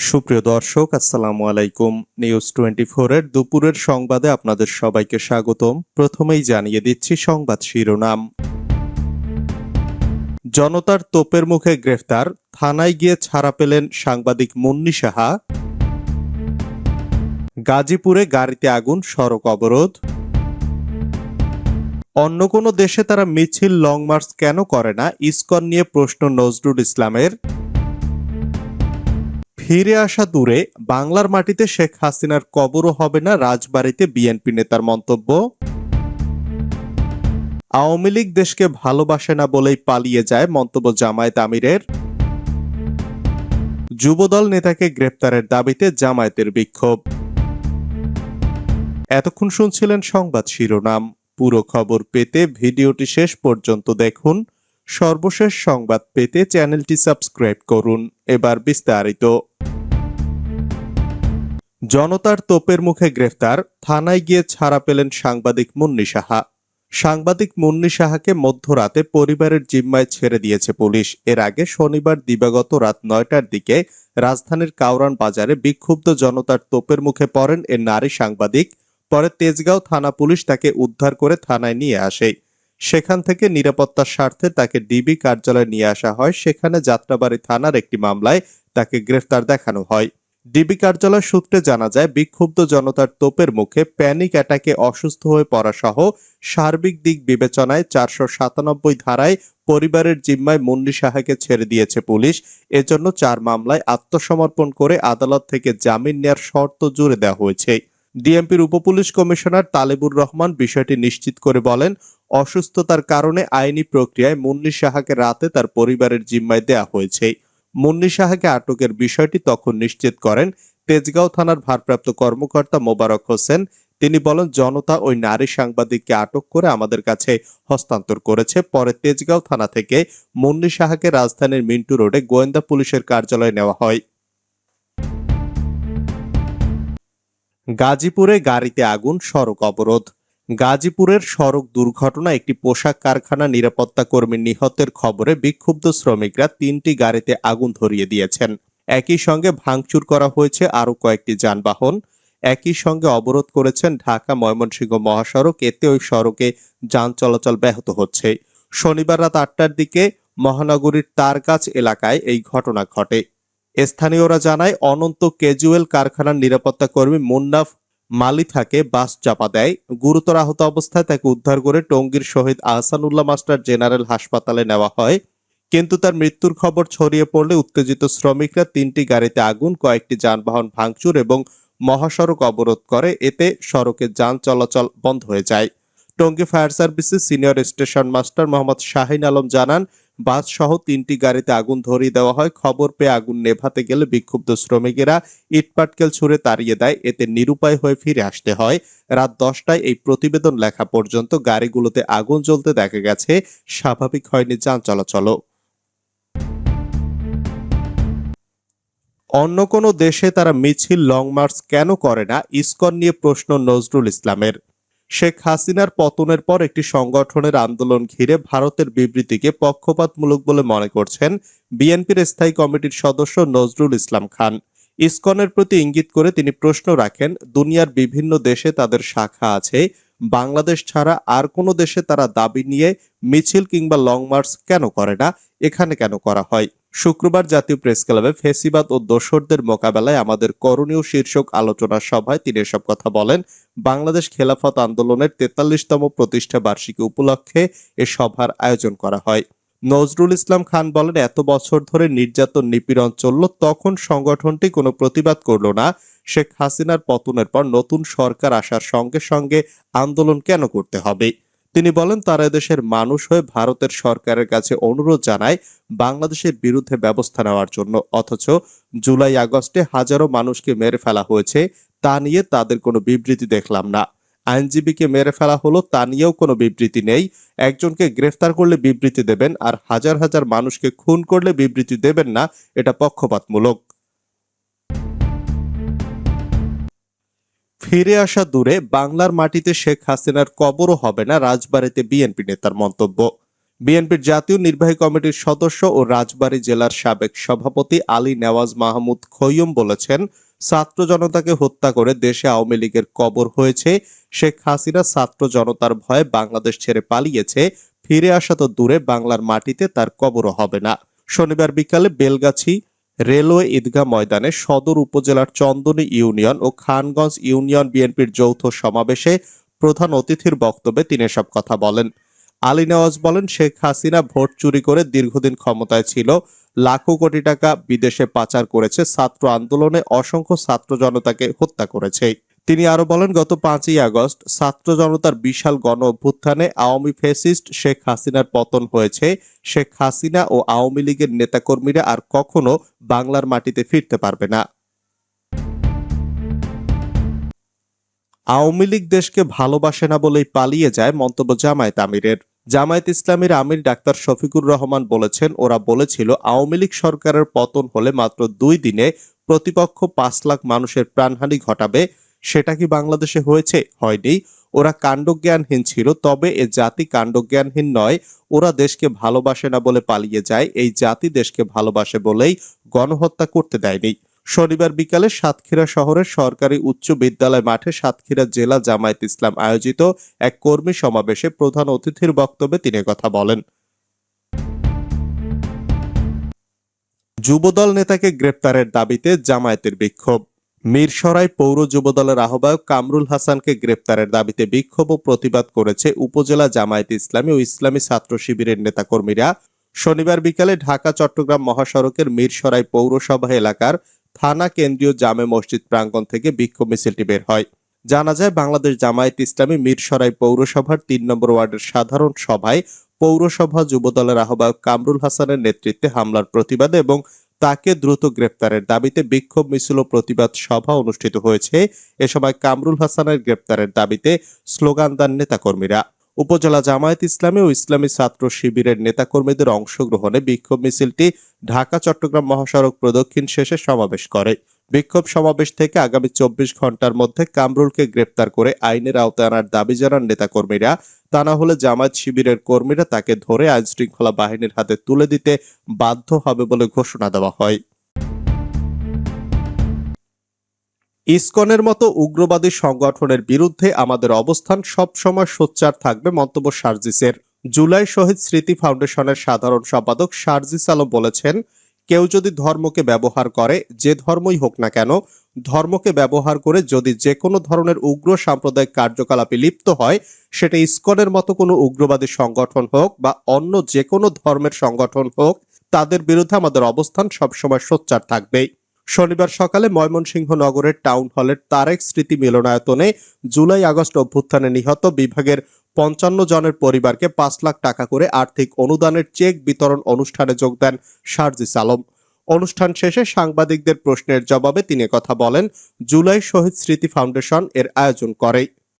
সুপ্রিয় দর্শক, আসসালামু আলাইকুম। নিউজ টোয়েন্টি এর দুপুরের সংবাদে আপনাদের সবাইকে স্বাগতম। প্রথমেই জানিয়ে দিচ্ছি সংবাদ শিরোনাম। জনতার তোপের মুখে গ্রেফতার, থানায় গিয়ে ছাড়া পেলেন সাংবাদিক মুন্নি সাহা। গাজীপুরে গাড়িতে আগুন, সড়ক অবরোধ। অন্য কোনো দেশে তারা মিছিল লং মার্চ কেন করে না? ইসকন নিয়ে প্রশ্ন নজরুল ইসলামের। ফিরে আসা দূরে বাংলার মাটিতে শেখ হাসিনার কবরও হবে না রাজবাড়িতে বিএনপি নেতার মন্তব্য। আওয়ামী লীগ দেশকে ভালোবাসে না বলেই পালিয়ে যায় মন্তব্য জামায়াত আমিরের। যুবদল নেতাকে গ্রেপ্তারের দাবিতে জামায়াতের বিক্ষোভ। এতক্ষণ শুনছিলেন সংবাদ শিরোনাম। পুরো খবর পেতে ভিডিওটি শেষ পর্যন্ত দেখুন। সর্বশেষ সংবাদ পেতে চ্যানেলটি সাবস্ক্রাইব করুন। এবার বিস্তারিত। জনতার তোপের মুখে গ্রেফতার, থানায় গিয়ে ছাড়া পেলেন সাংবাদিক মুন্নি সাহা। সাংবাদিক মুন্নি সাহাকে মধ্যরাতে পরিবারের জিম্মায় ছেড়ে দিয়েছে পুলিশ। এর আগে শনিবার দিবাগত রাত নয়টার দিকে রাজধানীর কাউরান বাজারে বিক্ষুব্ধ জনতার তোপের মুখে পড়েন এ নারী সাংবাদিক। পরে তেজগাঁও থানা পুলিশ তাকে উদ্ধার করে থানায় নিয়ে আসে। সেখান থেকে নিরাপত্তার স্বার্থে তাকে ডিবি কার্যালয়ে নিয়ে আসা হয়। সেখানে যাত্রাবাড়ি থানার একটি মামলায় তাকে গ্রেফতার দেখানো হয়। ডিবি কার্যালয় সূত্রে জানা যায়, বিক্ষুব্ধ জনতার তোপের মুখে প্যানিক অ্যাটাকে অসুস্থ হয়ে পড়া সহ সার্বিক দিক বিবেচনায় চারশো সাতানব্বই ধারায় পরিবারের জিম্মায় মুন্নি সাহাকে ছেড়ে দিয়েছে পুলিশ। এজন্য চার মামলায় আত্মসমর্পণ করে আদালত থেকে জামিন নেয়ার শর্ত জুড়ে দেওয়া হয়েছে। ডিএমপির উপপুলিশ কমিশনার তালেবুর রহমান বিষয়টি নিশ্চিত করে বলেন, অসুস্থতার কারণে আইনি প্রক্রিয়ায় মুন্নি সাহাকে রাতে তার পরিবারের জিম্মায় দেয়া হয়েছে। মুন্নি সাহাকে আটকের বিষয়টি তখন নিশ্চিত করেন তেজগাঁও থানার ভারপ্রাপ্ত কর্মকর্তা মোবারক হোসেন। তিনি বলেন, জনতা ওই নারী সাংবাদিককে আটক করে আমাদের কাছে হস্তান্তর করেছে। পরে তেজগাঁও থানা থেকে মুন্নি সাহাকে রাজধানীর মিন্টু রোডে গোয়েন্দা পুলিশের কার্যালয়ে নেওয়া হয়। গাজীপুরে গাড়িতে আগুন, সড়ক অবরোধ। গাজীপুরের সড়ক দুর্ঘটনা একটি পোশাক কারখানা নিরাপত্তা কর্মী নিহতের খবরে বিক্ষুব্ধ শ্রমিকরা তিনটি গাড়িতে আগুন ধরিয়ে দিয়েছেন। একই সঙ্গে ভাঙচুর করা হয়েছে আরও কয়েকটি যানবাহন। একই সঙ্গে অবরোধ করেছেন ঢাকা ময়মনসিংহ মহাসড়ক। এতে ওই সড়কে যান চলাচল ব্যাহত হচ্ছে। শনিবার রাত আটটার দিকে মহানগরীর তারগাছ এলাকায় এই ঘটনা ঘটে। স্থানীয়রা জানায়, অনন্ত কেজুয়েল কারখানার নিরাপত্তা কর্মী মুন্নাফ মালিথাকে বাস চাপা দেয়। গুরুতর আহত অবস্থায় তাকে উদ্ধার করে টঙ্গীর শহীদ আহসানুল্লাহ মাস্টার জেনারেল হাসপাতালে নেওয়া হয়। কিন্তু তার মৃত্যুর খবর ছড়িয়ে পড়লে উত্তেজিত শ্রমিকরা তিনটি গাড়িতে আগুন, কয়েকটি যানবাহন ভাঙচুর এবং মহাসড়ক অবরোধ করে। এতে সড়কে যান চলাচল বন্ধ হয়ে যায়। টঙ্গী ফায়ার সার্ভিসের senior station master Mohammad Shahin Alam জানান বাস সহ তিনটি গাড়িতে আগুন ধরিয়ে দেওয়া হয়। খবর পেয়ে আগুন নেভাতে গেলে বিক্ষুব্ধ শ্রমিকেরা ইটপাটকেল ছুড়ে তাড়িয়ে দেয়। এতে নিরুপায় হয়ে ফিরে আসতে হয়। রাত দশটায় এই প্রতিবেদন লেখা পর্যন্ত গাড়িগুলোতে আগুন জ্বলতে দেখা গেছে। স্বাভাবিক হয়নি যান চলাচলও। অন্য কোনো দেশে তারা মিছিল, লং মার্চ কেন করে না? ইসকন নিয়ে প্রশ্ন নজরুল ইসলামের। শেখ হাসিনার পতনের পর একটি সংগঠনের আন্দোলন ঘিরে ভারতের বিবৃতিকে পক্ষপাতমূলক বলে মনে করছেন বিএনপির স্থায়ী কমিটির সদস্য নজরুল ইসলাম খান। ইসকনের প্রতি ইঙ্গিত করে তিনি প্রশ্ন রাখেন, দুনিয়ার বিভিন্ন দেশে তাদের শাখা আছে বাংলাদেশ ছাড়া আর কোনো দেশে তারা দাবি নিয়ে মিছিল কিংবা লং মার্চ কেন করে না? এখানে কেন করা হয়? শুক্রবার জাতীয় প্রেস ক্লাবে ফেসিবাদ ও দোসরদের মোকাবেলায় আমাদের করণীয় শীর্ষক আলোচনা সভায় তিনি এসব কথা বলেন। বাংলাদেশ খেলাফত আন্দোলনের তেতাল্লিশতম প্রতিষ্ঠা বার্ষিকী উপলক্ষে এ সভার আয়োজন করা হয়। নজরুল ইসলাম খান বলেন, এত বছর ধরে নির্যাতন নিপীড়ন চলল, তখন সংগঠনটি কোনো প্রতিবাদ করল না। শেখ হাসিনার পতনের পর নতুন সরকার আসার সঙ্গে সঙ্গে আন্দোলন কেন করতে হবে? তিনি বলেন, তারা দেশের মানুষ হয়ে ভারতের সরকারের কাছে অনুরোধ জানায় বাংলাদেশের বিরুদ্ধে ব্যবস্থা নেওয়ার জন্য। অথচ জুলাই আগস্টে হাজারো মানুষকে মেরে ফেলা হয়েছে, তা নিয়ে তাদের কোনো বিবৃতি দেখলাম না। আইনজীবীকে মেরে ফেলা হলো তা নিয়েও কোনো বিবৃতি নেই। একজনকে গ্রেফতার করলে বিবৃতি দেবেন আর হাজার হাজার মানুষকে খুন করলে বিবৃতি দেবেন না, এটা পক্ষপাতমূলক। ফিরে আসা দূরে বাংলার মাটিতে শেখ হাসিনার কবরও হবে না রাজবাড়িতে বিএনপি নেতার মন্তব্য। বিএনপির জাতীয় নির্বাহী কমিটির সদস্য ও রাজবাড়ী জেলার সাবেক সভাপতি আলী নেওয়াজ মাহমুদ খৈয়ম বলেছেন ছাত্র জনতাকে হত্যা করে দেশে আওয়ামী লীগের কবর হয়েছে। শেখ হাসিনা ছাত্র জনতার ভয়ে বাংলাদেশ ছেড়ে পালিয়েছে। ফিরে আসা তো দূরে, বাংলার মাটিতে তার কবরও হবে না। শনিবার বিকালে বেলগাছি রেলওয়ে ঈদগাহ ময়দানে সদর উপজেলার চন্দনী ইউনিয়ন ও খানগঞ্জ ইউনিয়ন বিএনপির যৌথ সমাবেশে প্রধান অতিথির বক্তব্যে তিনি এসব কথা বলেন। আলী নওয়াজ বলেন, শেখ হাসিনা ভোট চুরি করে দীর্ঘদিন ক্ষমতায় ছিল। লাখো কোটি টাকা বিদেশে পাচার করেছে ছাত্র আন্দোলনে অসংখ্য ছাত্র জনতাকে হত্যা করেছে। তিনি আরও বলেন, গত পাঁচই আগস্ট ছাত্র জনতার বিশাল গণ অভ্যুত্থানে আওয়ামী ফেসিস্ট শেখ হাসিনার পতন হয়েছে। শেখ হাসিনা ও আওয়ামী লীগের নেতাকর্মীরা আর কখনো বাংলার মাটিতে ফিরতে পারবে না। আওয়ামী লীগ দেশকে ভালোবাসে না বলেই পালিয়ে যায় মন্তব্য জামায়াত আমিরের। জামায়াত ইসলামীর আমির ডাক্তার শফিকুর রহমান বলেছেন, ওরা বলেছিল, আওয়ামী লীগ সরকারের পতন হলে মাত্র দুই দিনে প্রতিপক্ষ পাঁচ লাখ মানুষের প্রাণহানি ঘটাবে। সেটা কি বাংলাদেশে হয়েছে? হয়নি। ওরা কাণ্ডজ্ঞানহীন ছিল, তবে এ জাতি কাণ্ডজ্ঞানহীন নয়। ওরা দেশকে ভালোবাসে না বলে পালিয়ে যায়, এই জাতি দেশকে ভালোবাসে বলেই গণহত্যা করতে দেয়নি। শনিবার বিকালে সাতক্ষীরা শহরের সরকারি উচ্চ বিদ্যালয় মাঠে সাতক্ষীরা জেলা জামায়াত ইসলাম আয়োজিত এক কর্মী সমাবেশে প্রধান অতিথির বক্তব্যে তিনি কথা বলেন। যুবদল নেতাকে গ্রেপ্তারের দাবিতে জামায়াতের বিক্ষোভ। মিরসরাই পৌর যুবদলের আহ্বায়ক কামরুল হাসানকে গ্রেপ্তারের দাবিতে বিক্ষোভ ও প্রতিবাদ করেছে উপজেলা জামায়াত ইসলামী ও ইসলামী ছাত্র শিবিরের নেতাকর্মীরা। শনিবার বিকালে ঢাকা চট্টগ্রাম মহাসড়কের মিরসরাই পৌরসভা এলাকার থানা কেন্দ্রীয় জামে মসজিদ প্রাঙ্গণ থেকে বিক্ষোভ মিছিলটি বের হয়। জানা যায়, বাংলাদেশ জামায়াত ইসলামী মিরসরাই পৌরসভার তিন নম্বর ওয়ার্ডের সাধারণ সভায় পৌরসভা যুবদলের আহ্বায়ক কামরুল হাসানের নেতৃত্বে হামলার প্রতিবাদে এবং তাকে দ্রুত গ্রেপ্তারের দাবিতে বিক্ষোভ, মিছিল ও প্রতিবাদ সভা অনুষ্ঠিত হয়েছে। এ সময় কামরুল হাসানের গ্রেপ্তারের দাবিতে স্লোগান দেন নেতাকর্মীরা। উপজেলা জামায়াত ইসলামী ও ইসলামী ছাত্র শিবিরের নেতাকর্মীদের অংশগ্রহণে বিক্ষোভ মিছিলটি ঢাকা, চট্টগ্রাম মহাসড়ক প্রদক্ষিণ শেষে সমাবেশ করে। বিক্ষোভ সমাবেশ থেকে আগামী চব্বিশ ঘণ্টার মধ্যে কামরুলকে গ্রেপ্তার করে আইনের আওতায় আনার দাবি জানান নেতাকর্মীরা। তা না হলে জামায়াত শিবিরের কর্মীরা তাকে ধরে আইনশৃঙ্খলা বাহিনীর হাতে তুলে দিতে বাধ্য হবে বলে ঘোষণা দেওয়া হয়। ইসকনের মতো উগ্রবাদী সংগঠনের বিরুদ্ধে আমাদের অবস্থান সবসময় সোচ্চার থাকবে মন্তব্য সার্জিসের। জুলাই শহীদ স্মৃতি ফাউন্ডেশনের সাধারণ সম্পাদক সার্জিস আলম বলেছেন, কেউ যদি ধর্মকে ব্যবহার করে, যে ধর্মই হোক না কেন, ধর্মকে ব্যবহার করে যদি যে কোনো ধরনের উগ্র সাম্প্রদায়িক কার্যকলাপে লিপ্ত হয়, সেটা ইসকনের মতো কোনো উগ্রবাদী সংগঠন হোক বা অন্য যে কোনো ধর্মের সংগঠন হোক, তাদের বিরুদ্ধে আমাদের অবস্থান সবসময় সোচ্চার থাকবে শনিবার সকালে ময়মনসিংহ নগরের টাউন হলের তারেক স্মৃতি মিলনায়তনে জুলাই আগস্ট অভ্যুত্থানে নিহত বিভাগের পঞ্চান্ন জনের পরিবারকে পাঁচ লাখ টাকা করে আর্থিক অনুদানের চেক বিতরণ অনুষ্ঠানে যোগ দেন শারজিস আলম। অনুষ্ঠান শেষে সাংবাদিকদের প্রশ্নের জবাবে তিনি কথা বলেন, জুলাই শহীদ স্মৃতি ফাউন্ডেশন এর আয়োজন করে